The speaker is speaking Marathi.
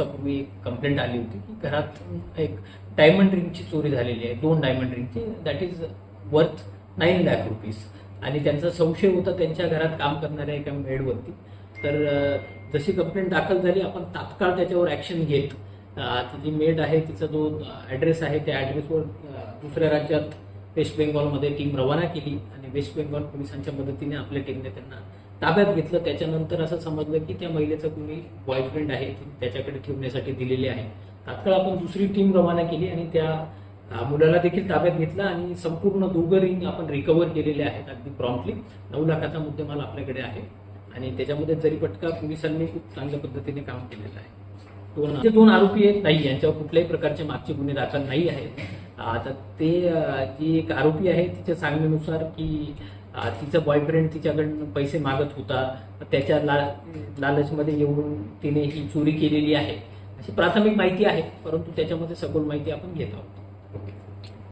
दिवसापूर्वी एक कंप्लेंट आली होती की घरात एक डायमंड रिंगची चोरी झालेली आहे. दोन diamond रिंगची that is worth nine lakh rupees आणि त्यांचा संशय होता त्यांच्या घरात काम करणाऱ्या एका मेडवरती तर जशी कंप्लेंट दाखल झाली आपण तात्काळ त्याच्यावर ॲक्शन घेत. ती जी मेड आहे तिचा जो ऍड्रेस आहे त्या ऍड्रेसवर दुसऱ्या राज्यात वेस्ट बेंगॉलमध्ये टीम रवाना केली. आणि वेस्ट बेंगॉल पोलिसांच्या मदतीने आपल्या टीमने त्यांना ताब्यात घेतलं. त्याच्यानंतर असं समजलं की त्या महिलेचं कुणी बॉयफ्रेंड आहे त्याच्याकडे ठेवण्यासाठी दिलेले आहे. तात्काळ आपण दुसरी टीम रवाना केली आणि त्या मुलाला देखील ताब्यात घेतला आणि संपूर्ण दोघं रिंग आपण रिकव्हर केलेले आहेत अगदी प्रॉम्प्टली नऊ लाखाचा मुद्देमाल आपल्याकडे आहे आणि त्याच्यामध्ये जरी पटका पोलिसांनी खूप चांगल्या पद्धतीने काम केलेलं आहे. दोन दोन आरोपी आहेत नाही यांच्यावर कुठल्याही प्रकारचे मागचे गुन्हे दाखल नाही आहेत. आता ते जी एक आरोपी आहे तिच्या सांगण्यानुसार की तिचा बॉयफ्रेंड तिच्याकडनं पैसे मागत होता. त्याच्या ला लालचमध्ये येऊन तिने ही चोरी केलेली आहे. अशी प्राथमिक माहिती आहे परंतु त्याच्यामध्ये सखोल माहिती आपण घेत आहोत. ओके.